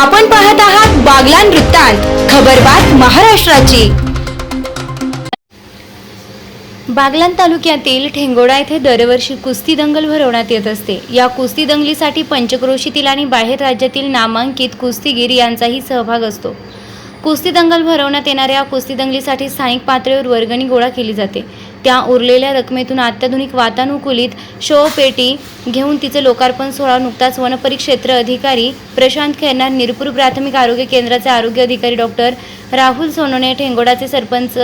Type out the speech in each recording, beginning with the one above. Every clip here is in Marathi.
आपण पाहत आहात बागलान वृत्तांत खबरबात महाराष्ट्राची. बागलान तालुक्यातील ठेंगोडा येथे दरवर्षी कुस्ती दंगल भरवण्यात येत असते. या कुस्ती दंगलीसाठी पंचक्रोशीतील आणि बाहेर राज्यातील नामांकित कुस्तीगीर यांचाही सहभाग असतो. कुस्ती दंगल भरवण्यात येणाऱ्या कुस्ती दंगलीसाठी स्थानिक पातळीवर वर्गणी गोळा केली जाते. त्या उरलेल्या रकमेतून अत्याधुनिक वातानुकूलित शोपेटी घेऊन तिचे लोकार्पण सोहळा नुकताच वनपरिक्षेत्र अधिकारी प्रशांत खैरनार निरपूर प्राथमिक आरोग्य केंद्राचे आरोग्य अधिकारी डॉक्टर राहुल सोनोने ठेंगोडाचे सरपंच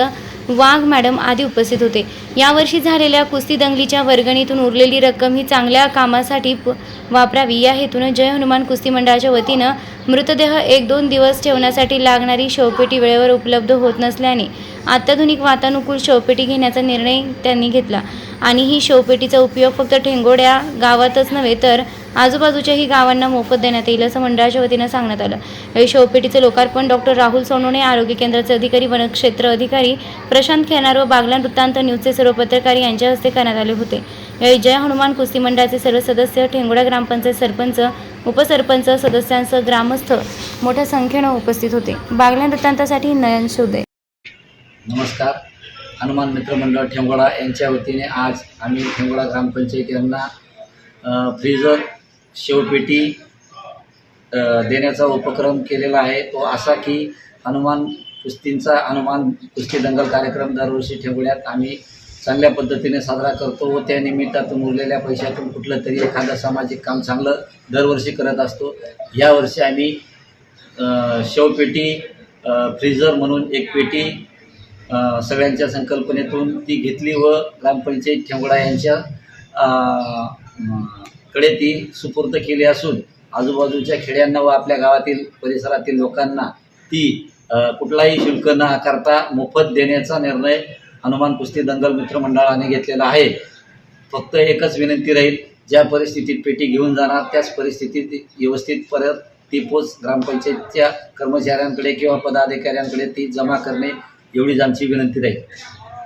वाघ मॅडम आदी उपस्थित होते. यावर्षी झालेल्या कुस्ती दंगलीच्या वर्गणीतून उरलेली रक्कम ही चांगल्या कामासाठी प- वापरावी. या हेतून जय हनुमान कुस्ती मंडळाच्या वतीनं मृतदेह एक दोन दिवस ठेवण्यासाठी लागणारी शवपेटी वेळेवर उपलब्ध होत नसल्याने अत्याधुनिक वातानुकूल शवपेटी घेण्याचा निर्णय त्यांनी घेतला. आणि ही शवपेटीचा उपयोग फक्त ठेंगोड्या गावातच नव्हे तर आजूबाजूच्याही गावांना मोफत देण्यात येईल असं मंडळाच्या वतीनं सांगण्यात आलं. यावेळी शवपेटीचं लोकार्पण डॉक्टर राहुल सोनोने आरोग्य केंद्राचे अधिकारी वनक्षेत्र अधिकारी प्रशांत खेनार व बागलान वृत्तांत न्यूजचे सर्व पत्रकार यांच्या हस्ते करण्यात आले होते. यावेळी जय हनुमान कुस्ती मंडळाचे सर्व सदस्य ठेंगोडा ग्रामपंचायत सरपंच उपसरपंच सदस्यांसह ग्रामस्थ मोठ्या संख्येनं उपस्थित होते. बागलान वृत्तांतासाठी नयन शोधे. नमस्कार. हनुमान मित्र मंडळ यांच्या वतीने आज आम्ही ठेंगोळा ग्रामपंचायत यांना फ्रीजर शेवपेटी देण्याचा उपक्रम केलेला आहे. तो असा की हनुमान कुस्तींचा हनुमान कुस्ती दंगल कार्यक्रम दरवर्षी ठेवण्यात आम्ही चांगल्या पद्धतीने साजरा करतो व त्या निमित्तातून उरलेल्या पैशातून कुठलं तरी एखादं सामाजिक काम चांगलं दरवर्षी करत असतो. यावर्षी आम्ही शेवपेटी फ्रीजर म्हणून एक पेटी सगळ्यांच्या संकल्पनेतून ती घेतली व ग्रामपंचायत ठेंगडा यांच्या कडे ती सुपूर्द केली असून आजूबाजूच्या खेड्यांना व आपल्या गावातील परिसरातील लोकांना ती कुठलाही शुल्क न आकारता मोफत देण्याचा निर्णय हनुमान कुस्ती दंगल मित्रमंडळाने घेतलेला आहे. फक्त एकच विनंती राहील ज्या परिस्थितीत पेटी घेऊन जाणार त्याच परिस्थितीत व्यवस्थित परत ती पोच ग्रामपंचायतच्या कर्मचाऱ्यांकडे किंवा पदाधिकाऱ्यांकडे ती जमा करणे एवढीच आमची विनंती राहील.